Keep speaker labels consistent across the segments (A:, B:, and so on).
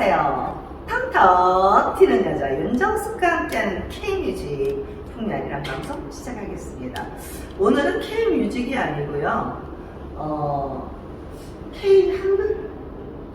A: 안녕하세요. 텅텅 튀는 여자 윤정숙과 함께하는 K뮤직 풍년이란 방송 시작하겠습니다. 오늘은 K뮤직이 아니고요. 어, K 한글?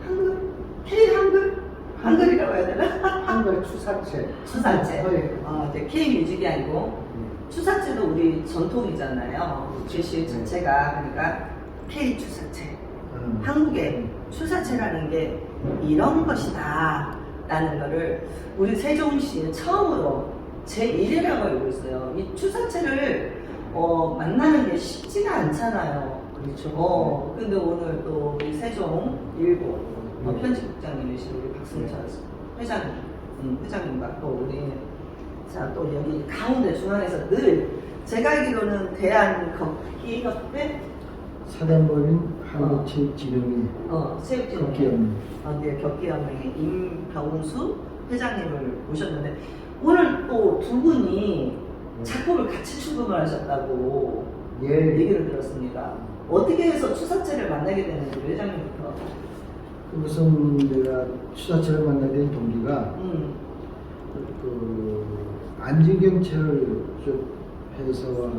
A: 한글? K 한글? 한글이라고 해야 되나?
B: 한글 추사체.
A: 추사체.
B: 네.
A: 어, 이제 K뮤직이 아니고 추사체도 우리 전통이잖아요. 제시 자체가 그러니까 K 추사체.
B: 음.
A: 한국의 추사체라는 게 이런 것이다 라는 거를 우리 세종시는 처음으로 제1회라고 알고 있어요. 이 추사체를 어, 만나는 게 쉽지가 않잖아요.
B: 그렇죠.
A: 어, 근데 오늘 또 우리 세종 일본 어,
B: 네.
A: 편집국장님이신 우리 박승철 회장님, 음, 회장님과 또 우리 자 또 여기 가운데 중앙에서 늘 제가 알기로는 대한 걷기협회
B: 사단법인 한국체육진흥위
A: 어, 체육진
B: 걷기연맹.
A: 어, 네, 격기연맹의 임병수 회장님을 모셨는데 오늘 또 두 분이 작품을 같이 출품을 하셨다고
B: 예.
A: 얘기를 들었습니다. 어떻게 해서 추사체를 만나게 됐는지 회장님부터.
B: 우선 내가 추사체를 만나게 된 동기가
A: 음,
B: 그 안진경체를 쭉 해서와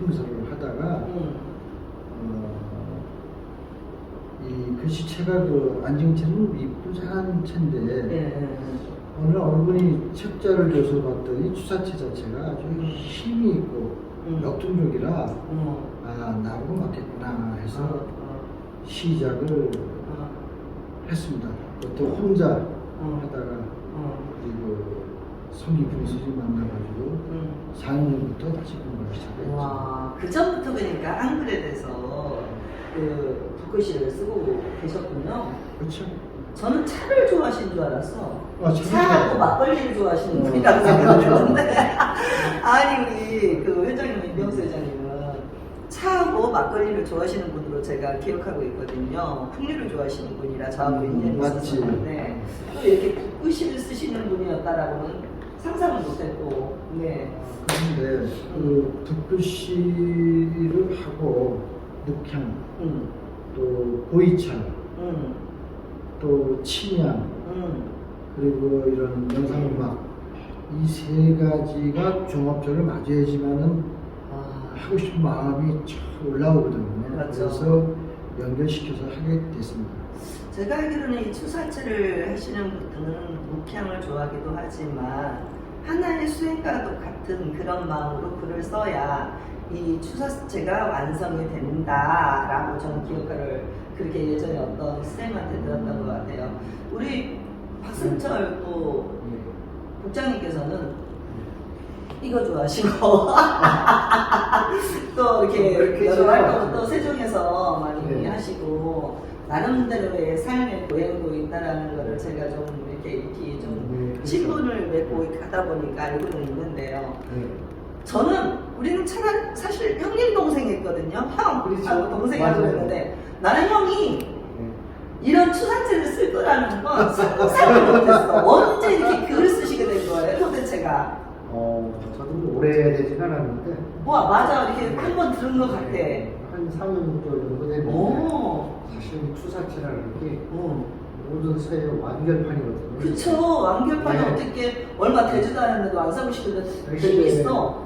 B: 행사를 하다가
A: 음,
B: 어, 이 글씨체가 그 잘하는
A: 예,
B: 체인데
A: 예,
B: 오늘 어른분이 책자를 줘서 봤더니 추사체 자체가 아주 힘이 있고
A: 음.
B: 역동적이라
A: 음,
B: 아 나하고 맞겠구나
A: 어,
B: 해서
A: 어,
B: 시작을
A: 어,
B: 했습니다. 그것도 혼자
A: 어,
B: 하다가
A: 어,
B: 그리고 성기 분수지 만나가지고
A: 음.
B: 4년부터 다시 공부를 시작했죠.
A: 와, 그 전부터 그러니까 한글에 대해서 그 북글씨를 쓰고 계셨군요.
B: 그렇죠.
A: 저는 차를 좋아하시는 줄 알았어.
B: 아, 참
A: 차하고. 막걸리를 좋아하시는
B: 어.
A: 분이라고 생각했는데 아니 우리 그 회장님 임병수 회장님은 차하고 막걸리를 좋아하시는 분으로 제가 기억하고 있거든요. 풍류를 좋아하시는 분이라 저하고
B: 음,
A: 인연이
B: 맞지.
A: 있었는데 또 이렇게 북글씨를 쓰시는 분이었다라고는 상상을 못했고 네.
B: 그런데 그 붓글씨를 하고 묵향,
A: 음,
B: 또 보이차,
A: 음,
B: 또 침향,
A: 음.
B: 그리고 이런 영상음악 이 세 가지가 종합적으로 맞아야지만은
A: 아,
B: 하고 싶은 마음이 쫙 올라오거든요.
A: 그렇죠.
B: 그래서 연결시켜서 하게 됐습니다.
A: 제가 알기로는 이 추사체를 하시는 분들은 묵향을 좋아하기도 하지만 하나의 수행과도 같은 그런 마음으로 글을 써야 이 추사체가 완성이 된다라고 저는 기억을 그렇게 예전에 어떤 쌤한테 들었던 것 같아요. 우리 박승철 또 국장님께서는 이거 좋아하시고 또 이렇게
B: 그렇게
A: 여러. 활동을 또 세종에서 많이
B: 네.
A: 하시고 나름대로의 삶의 고행도 있다라는 거를 제가 좀 이렇게 이렇게 좀
B: 네, 그렇죠.
A: 친분을 맺고 가다 보니까 알고는 있는데요.
B: 네.
A: 저는 우리는 차라리 사실 형님 동생이었거든요. 형
B: 그렇죠.
A: 하고 동생이라고. 했는데 나는 형이
B: 네.
A: 이런 추산체를 쓸 거라는 건 상상을 못했어. 언제 이렇게 글을 쓰시게 된 거예요, 도대체가?
B: 어, 저도 오래되진 않았는데
A: 와, 맞아. 이렇게 한 번 들은 것 같아.
B: 한 3년 6개월 정도 됐는데
A: 오,
B: 사실 추사체라는 게
A: 오.
B: 모든 사회의 완결판이거든요.
A: 그쵸. 완결판이
B: 네.
A: 어떻게 얼마 되지도 않았는데 완성을 시키는데 힘이 있어.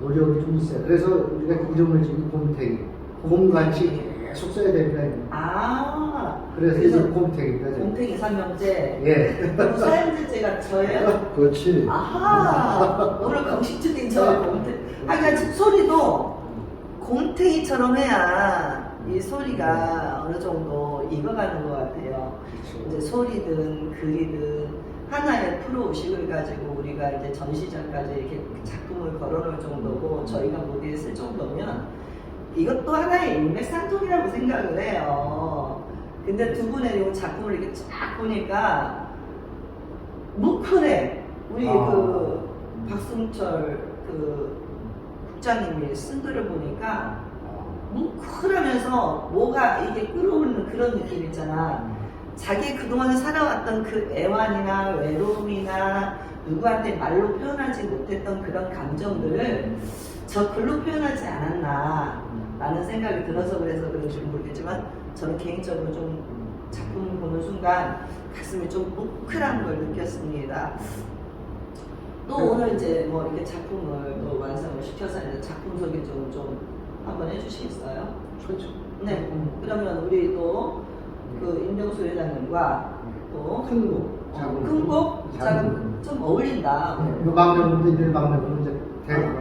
B: 노력이 좀 있어요. 그래서 우리가 이름을 지금 곰탱이, 곰같이 계속 써야 됩니다.
A: 아,
B: 그래서 이제. 지금.
A: 곰탱이 삼형제.
B: 예,
A: 그리고 사형제제가 저예요?
B: 그렇지.
A: 아하, 오늘 공식적인 저 곰탱이. 아, 그러니까 소리도 곰탱이처럼 해야 이 소리가 어느 정도 익어가는 것 같아요. 이제
B: 그렇죠.
A: 소리든 글이든 하나의 프로 의식을 가지고 우리가 이제 전시장까지 이렇게 작품을 걸어놓을 정도고 저희가 무대에 쓸 정도면 이것도 하나의 일맥상통이라고 생각을 해요. 근데 두 분의 이 작품을 이렇게 쫙 보니까 뭉클해. 우리
B: 아.
A: 그 박승철 그 국장님이 쓴 글을 보니까 뭉클하면서 뭐가 이게 끌어오르는 그런 느낌 있잖아. 자기 그동안 살아왔던 그 애환이나 외로움이나 누구한테 말로 표현하지 못했던 그런 감정들을 저 글로 표현하지 않았나 라는 생각이 들어서 그래서 그런지 모르겠지만 저는 개인적으로 좀 작품을 보는 순간 가슴이 좀 뭉클한 걸 느꼈습니다. 또
B: 네.
A: 오늘 이제 뭐 이렇게 작품을 또 완성을 시켜서 이제 작품 소개 좀, 좀 한번 해주시겠어요?
B: 그렇죠.
A: 네. 그러면 우리 또그 임병수 회장님과 또
B: 큰곡 작은
A: 큰곡 작은 좀 어울린다.
B: 이 망명분들 망명분 이제 대구가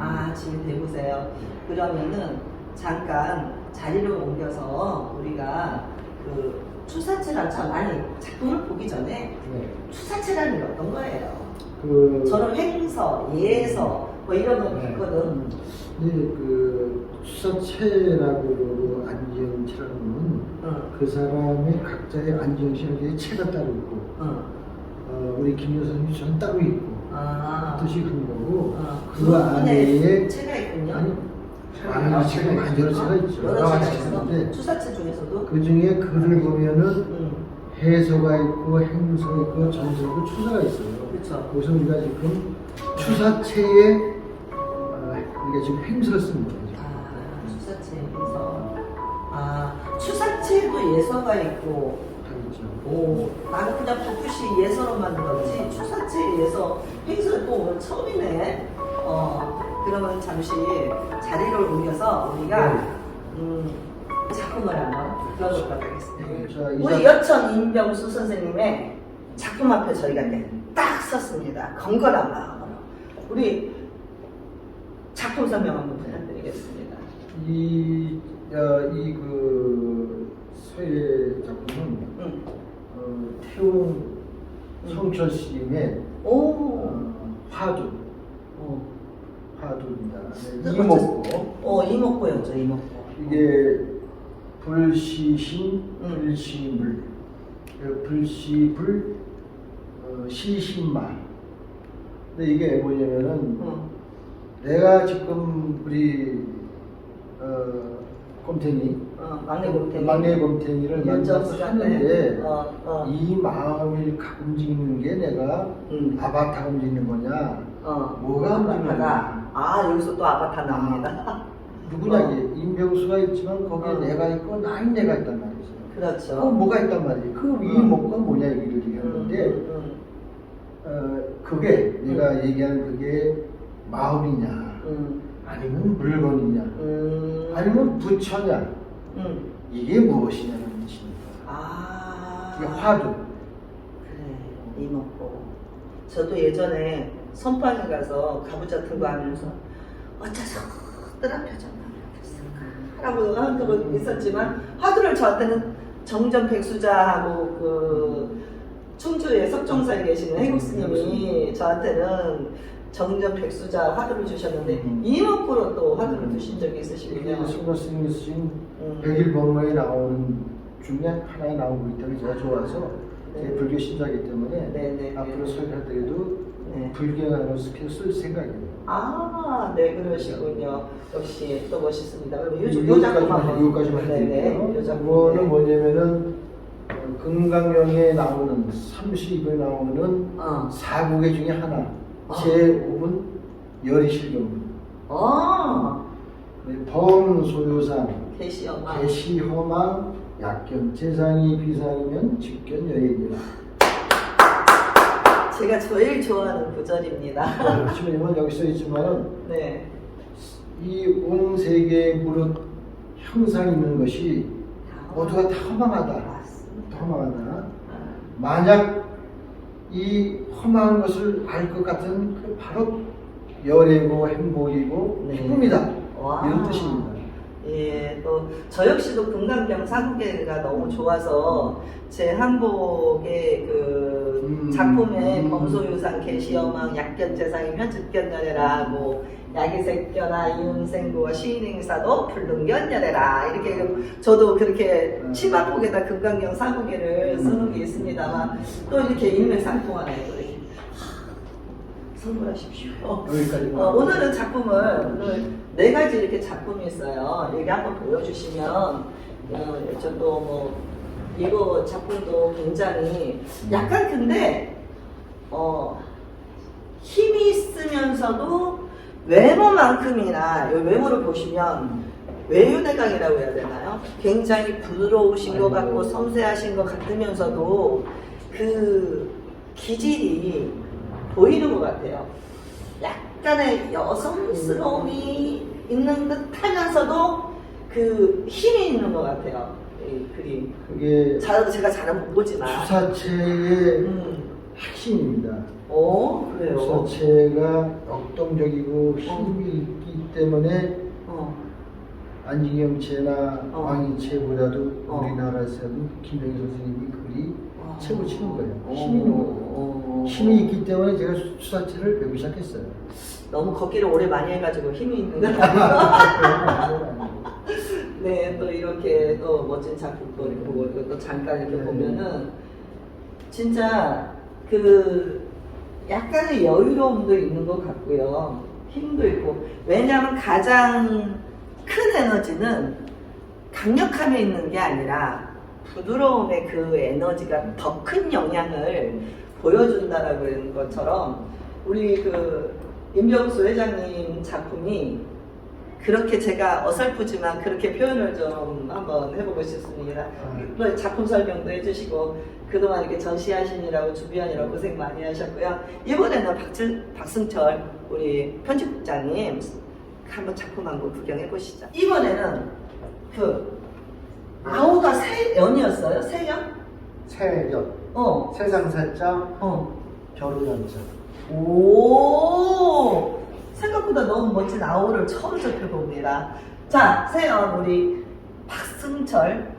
A: 아, 지금 대보세요. 그러면은 잠깐 자리를 옮겨서 우리가 그 추사체란 참 많이 작품을 보기 전에
B: 네.
A: 추사체라는 게 어떤 거예요?
B: 그
A: 저는 횡서, 예서 뭐 이런 거
B: 네.
A: 있거든.
B: 이제 그 수사체라고 안지영체라는 건
A: 응,
B: 그 사람의 각자의 안정시에 체가 따로 있고
A: 응.
B: 어, 우리 김여선이 전 따로 있고
A: 아,
B: 뜻이 그런 거고
A: 어,
B: 그 안에
A: 체가 있군요.
B: 아니 많은 체가 많이 여러 체가 있죠.
A: 여러
B: 여러
A: 체가
B: 가지
A: 있어.
B: 있는데
A: 추사체 중에서도.
B: 그 중에 글을 보면은
A: 응,
B: 해서가 있고 행서 있고 전서 있고 추사가 있어요.
A: 그렇죠.
B: 그래서 우리가 지금 추사체에 어, 우리가 지금 행서를 쓰는 거예요.
A: 아, 추사체에서. 아, 추사체도 예서가 있고. 오, 나는 그냥 붓붓이 예서로만 들었지 추사체 예서 행사를 또 오늘 처음이네. 어, 그러면 잠시 자리를 옮겨서 우리가
B: 네.
A: 음, 작품을 한번 들어보도록 하겠습니다.
B: 자, 이
A: 우리
B: 작-
A: 여천 임병수 선생님의 작품 앞에 저희가 딱 섰습니다. 건건한 마음으로. 우리 작품 설명 한번 부탁드리겠습니다.
B: 이, 어, 이그 서예 작품은
A: 음.
B: 어, 태용 성철 씨의
A: 오,
B: 어, 화두,
A: 어,
B: 화두입니다.
A: 네,
B: 네, 이목고
A: 어 이목구였죠, 이목구.
B: 이게 불시신,
A: 음.
B: 불시물, 그 불시불, 어, 시신마. 근데 이게 뭐냐면은
A: 음.
B: 내가 지금 우리 어, 곰탱이
A: 어, 막내 곰탱이.
B: 막내 곰탱이를 만나서 하는데
A: 어, 어,
B: 이 마음을 가- 움직이는 게 내가
A: 음.
B: 아바타가 움직이는 거냐
A: 어,
B: 뭐가 움직이는.
A: 아, 여기서 또 아바타 나옵니다.
B: 누구냐
A: 어.
B: 이게 임병수가 있지만 거기에
A: 어.
B: 내가 있고 나는 내가 있단 말이죠 그
A: 그렇죠.
B: 뭐가 있단 말이에요 그
A: 음.
B: 이목과 뭐냐 얘기를 얘기하는데
A: 음,
B: 어, 그게 내가 얘기하는 그게 마음이냐
A: 음,
B: 아니면 물건이냐
A: 음,
B: 아니면 부처냐
A: 음.
B: 이게 무엇이냐는 것입니다.
A: 아,
B: 이게 화두.
A: 그래, 이목구. 저도 예전에 선방에 가서 가부좌 들고 하면서 어째서 뜨란 표정을 라고 한 적은 있었지만 화두를 저한테는 정전 백수자하고 그 충주에 석종사에 계시는 해국 스님이 저한테는 정전 백수자 화두를 주셨는데
B: 음.
A: 이목구로 또 화두를 주신 적이 있으시군요.
B: 스님이 쓰신
A: 음.
B: 백일 법문에 나오는 중에 하나에 나오고 있다는 게 제가 좋아서
A: 네.
B: 제가 불교 신자이기 때문에
A: 네 네.
B: 앞으로 설교할 때에도
A: 네.
B: 불경하는 스킬 쓸 생각이에요.
A: 아, 네, 그러시군요. 역시 또 멋있습니다. 그럼 요, 요
B: 여기까지만
A: 작품 한번.
B: 여기까지만
A: 네네.
B: 해드릴게요. 이거는
A: 네.
B: 뭐냐면은 어, 금강경에 나오는 30에 나오는
A: 어.
B: 사국의 중에 하나
A: 아.
B: 제5분 열이실경문
A: 어,
B: 범소유상
A: 계시엄마.
B: 개시허망 약견 재상이 비상이면 직견 여행이라
A: 제가 제일 좋아하는 구절입니다.
B: 지금 여기 써 있지만은
A: 네.
B: 이온 세계에 무릇 형상 있는 것이 모두가 다 허망하다.
A: 맞습니다.
B: 다 허망하다.
A: 아,
B: 만약 이 험한 것을 알 것 같은 그 바로 열애고 행복이고
A: 네.
B: 기쁨이다.
A: 와.
B: 이런 뜻입니다.
A: 예, 또저 역시도 금강경 사국계가 너무 좋아서 제 한복의 그
B: 음,
A: 작품에
B: 음.
A: 범소유상 계시어망 약견재상이면 즉견열애라 하고 야기색견아 이음생구와 시인행사도 불능견열애라 이렇게 저도 그렇게
B: 음.
A: 치마폭에다 금강경 사국계를 쓰는 게 있습니다만 또 이렇게 일맥상통하네 또 이렇게 하, 선물하십시오. 어, 오늘은 작품을 오늘 네 가지 이렇게 작품이 있어요. 여기 한번 보여주시면 어, 저도 뭐 이거 작품도 굉장히 약간 근데 어, 힘이 있으면서도 외모만큼이나 이 외모를 보시면 외유내강이라고 해야 되나요? 굉장히 부드러우신 것 같고. 섬세하신 것 같으면서도 그 기질이 보이는 것 같아요. 약간의 여성스러움이 있는 듯 하면서도 그 힘이 있는 것 같아요. 이 그림.
B: 그게
A: 잘, 제가 잘은 못 보지만.
B: 주사체의
A: 음.
B: 핵심입니다.
A: 어, 그래요.
B: 주사체가 역동적이고 힘이 있기 때문에
A: 어.
B: 안진경체나
A: 어.
B: 왕이체보다도
A: 어.
B: 우리나라에서도 김영희 선생님이 글이
A: 와.
B: 최고 치는 거예요.
A: 어.
B: 힘이.
A: 어.
B: 힘이 있기 때문에 제가 주사체를 배우기 시작했어요.
A: 너무 걷기를 오래 많이 해가지고 힘이 있는 건 아니고. 네, 또 이렇게 또 멋진 작품도 이렇게 보고 또 잠깐 이렇게
B: 네.
A: 보면은 진짜 그 약간의 여유로움도 있는 것 같고요. 힘도 있고. 왜냐하면 가장 큰 에너지는 강력함에 있는 게 아니라 부드러움의 그 에너지가 더 큰 영향을 보여준다라고 하는 것처럼 우리 그 임병수 회장님 작품이 그렇게 제가 어설프지만 그렇게 표현을 좀 한번 해보고 싶습니다. 또 작품 설명도 해주시고 그동안 이렇게 전시하시느라고 준비하느라고 고생 많이 하셨고요. 이번에는 박질, 박승철 우리 편집국장님 한번 작품 한 번 구경해 보시죠. 이번에는 그 아우가 세 연이었어요? 세 연?
B: 세 연,
A: 어,
B: 세상살자,
A: 어.
B: 결혼연자.
A: 오 생각보다 너무 멋진 아우를 처음 접해봅니다. 자, 세연 우리 박승철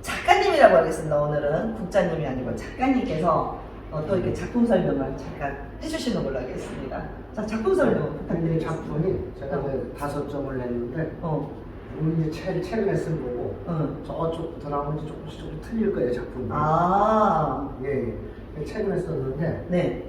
A: 작가님이라고 하겠습니다. 오늘은 국장님이 아니고 작가님께서 어, 또 이렇게 작품 설명을 잠깐 해주시는 걸로 하겠습니다. 자, 작품 설명
B: 이
A: 부탁드리겠습니다.
B: 작품이 제가 이제 다섯 점을 냈는데
A: 어,
B: 오늘 이제 책, 책을 쓴 거고
A: 응.
B: 나오면 이제 조금씩 조금 틀릴 거예요 작품이.
A: 아,
B: 예, 예. 책을 썼는데
A: 네.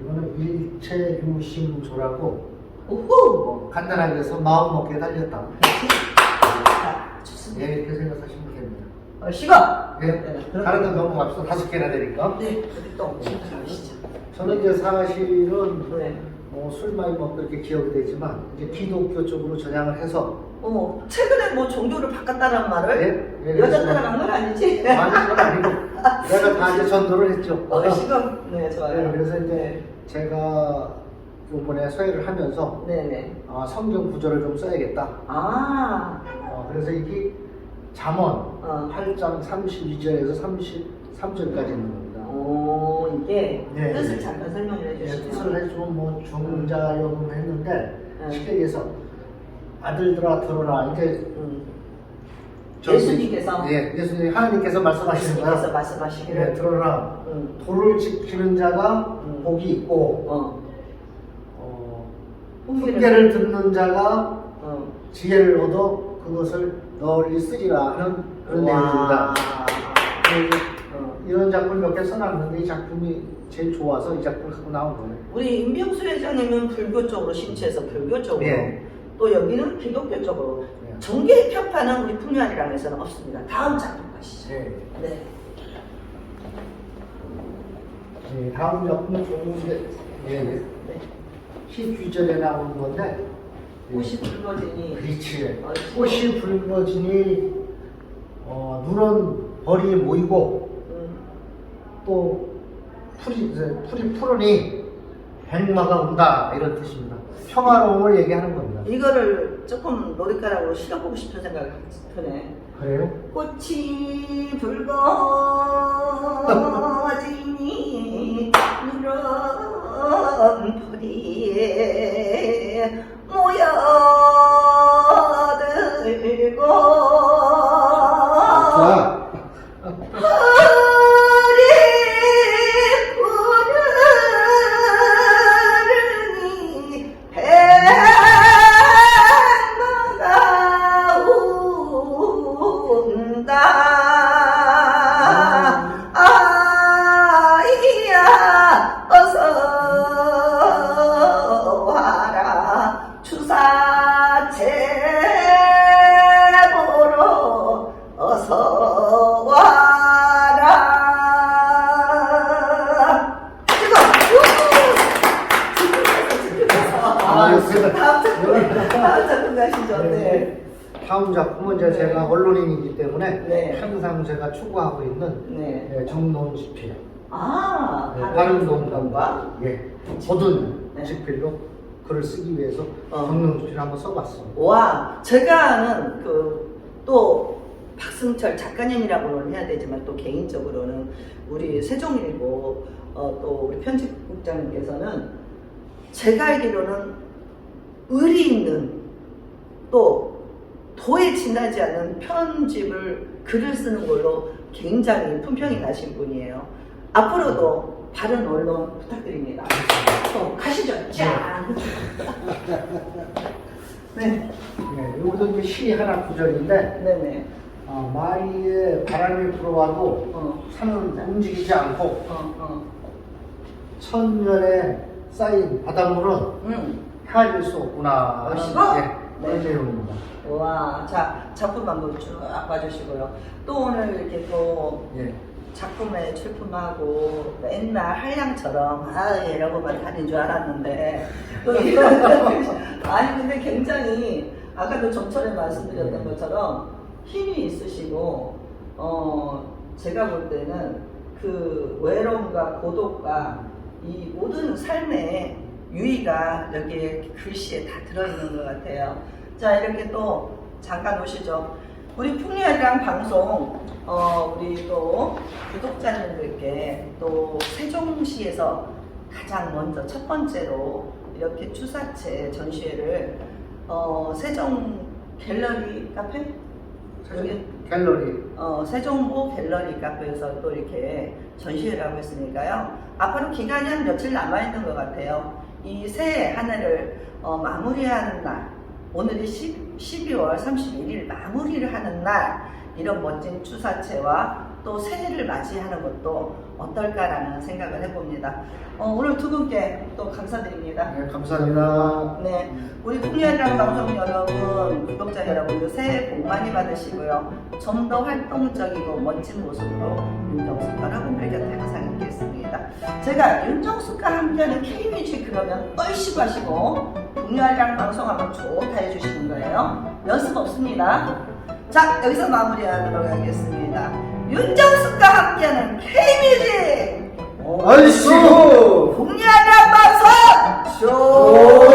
B: 이거는 일체 유심조라고
A: 오호.
B: 뭐 간단하게 해서 마음 먹게 달렸다.
A: 자, 좋습니다.
B: 예, 이렇게 생각하시면 됩니다.
A: 어, 시간.
B: 예,
A: 네,
B: 다른 데 넘어갑시다. 다섯 개나 되니까.
A: 네, 또 가시죠.
B: 저는 이제 사실은
A: 네.
B: 뭐 술 많이 먹고 이렇게 기억이 되지만 이제 기독교 쪽으로 전향을 해서
A: 어머, 최근에 뭐 종교를 바꿨다는 말을
B: 예, 예,
A: 여자
B: 그래서
A: 따라간 건 아니지?
B: 아니 그건 아니고 내가 다 이제 전도를 했죠.
A: 어, 시간. 네, 좋아요.
B: 네, 그래서 이제 제가 이번에 서예를 하면서
A: 네네.
B: 아, 성경 구절을 좀 써야겠다.
A: 아,
B: 어, 그래서 이게 잠언
A: 어.
B: 8장 32절에서 33절까지 있는 겁니다.
A: 오, 이게
B: 네,
A: 뜻을
B: 네.
A: 잠깐 설명을
B: 예,
A: 해주시면.
B: 뜻을 해주면 뭐 중자역음 했는데
A: 네.
B: 쉽게 얘기해서 아들들아 들어라 이제
A: 음. 예수님께서
B: 예, 예수님 하나님께서 말씀하시는
A: 예수님께서
B: 거야.
A: 말씀하시기를.
B: 예, 들어라
A: 음.
B: 도를 지키는 자가
A: 음.
B: 복이 있고
A: 어.
B: 어,
A: 훈계를-
B: 훈계를 듣는 자가
A: 어.
B: 지혜를 얻어 그것을 널리 쓰리라 하는 그런
A: 와.
B: 내용입니다. 어, 이런 작품을 몇개 써놨는데 이 작품이 제일 좋아서 이 작품을 갖고 나온 거예요.
A: 우리 임병수 회장님은 불교 쪽으로 심취해서 불교 쪽으로.
B: 예.
A: 또 여기는 기독교 쪽으로.
B: 예.
A: 정계 편파는 우리 풍류한이랑에서는 없습니다. 다음 작품 가시죠.
B: 네.
A: 네.
B: 네, 다음 작품은 좋은데 예, 예.
A: 네.
B: 12절에 나오는 건데 예.
A: 옷이 붉어지니
B: 그렇지.
A: 어,
B: 꽃이 붉어지니 어, 눈은 벌이 모이고
A: 음,
B: 또 풀이 풀이 푸르니 백마가 온다 이런 뜻입니다. 평화로움을 얘기하는 겁니다.
A: 이거를 조금 머리카락으로 실어보고 싶은 생각이 드네.
B: 그래요?
A: 꽃이 붉어지니 누런 풀이 모여
B: 작품은 이제
A: 네.
B: 제가 언론인이기 때문에
A: 네.
B: 항상 제가 추구하고 있는
A: 네.
B: 예, 정론 집필.
A: 아,
B: 바른
A: 동과
B: 동과 예, 모든
A: 네.
B: 집필로 글을 쓰기 위해서
A: 어.
B: 정론 집필 한번 써봤습니다.
A: 와, 제가 아는 그 또 박승철 작가님이라고는 해야 되지만 또 개인적으로는 우리 세종일보 어, 또 우리 편집국장님께서는 제가 알기로는 의리 있는 또 도에 지나지 않는 편집을 글을 쓰는 걸로 굉장히 품평이 나신 분이에요. 앞으로도 바른 언론 부탁드립니다. 또 가시죠. 짠. 네,
B: 네, 여기도 이제 시 하나 구절인데
A: 네네.
B: 어, 마리에 바람이 불어와도
A: 어,
B: 산은 움직이지 않고
A: 어, 어.
B: 천년에 쌓인 바닷물은
A: 음.
B: 헤아릴 수 없구나 하는
A: 멋있어?
B: 예, 그런
A: 네.
B: 내용입니다.
A: 와, 자 작품 한번 쭉 봐주시고요. 또 오늘 이렇게 또
B: 예.
A: 작품에 출품하고 맨날 한량처럼 아 이러고만 다닌 줄 알았는데 또 이런 아니 근데 굉장히 아까도 좀 전에 말씀드렸던 것처럼 힘이 있으시고 어 제가 볼 때는 그 외로움과 고독과 이 모든 삶의 유의가 여기에 글씨에 다 들어있는 것 같아요. 자 이렇게 또 잠깐 오시죠. 우리 풍류아리랑 방송 어, 우리 또 구독자님들께 또 세종시에서 가장 먼저 첫 번째로 이렇게 추사체 전시회를 어, 세종 갤러리 카페 여기
B: 갤러리
A: 어, 세종보 갤러리 카페에서 또 이렇게 전시회를 하고 있으니까요. 앞으로 기간이 한 며칠 남아 있는 것 같아요. 이 새해 한 해를 어, 마무리하는 날, 오늘이 10, 12월 31일 마무리를 하는 날, 이런 멋진 추사체와 또 새해를 맞이하는 것도 어떨까라는 생각을 해봅니다. 어, 오늘 두 분께 또 감사드립니다.
B: 네, 감사합니다.
A: 네, 우리 풍년이랑 방송 여러분, 구독자 여러분도 새해 복 많이 받으시고요. 좀 더 활동적이고 멋진 모습으로 윤정수 여러분들 곁에 항상 있겠습니다. 제가 윤정수과 함께하는 K뮤직 그러면 얼씨구 하시고 풍년이랑 방송하면 좋다 해주시는 거예요. 연습 없습니다. 자, 여기서 마무리하도록 하겠습니다. 윤정수과 함께하는 K뮤직
B: 얼씨구
A: 풍년이랑 방송 쇼!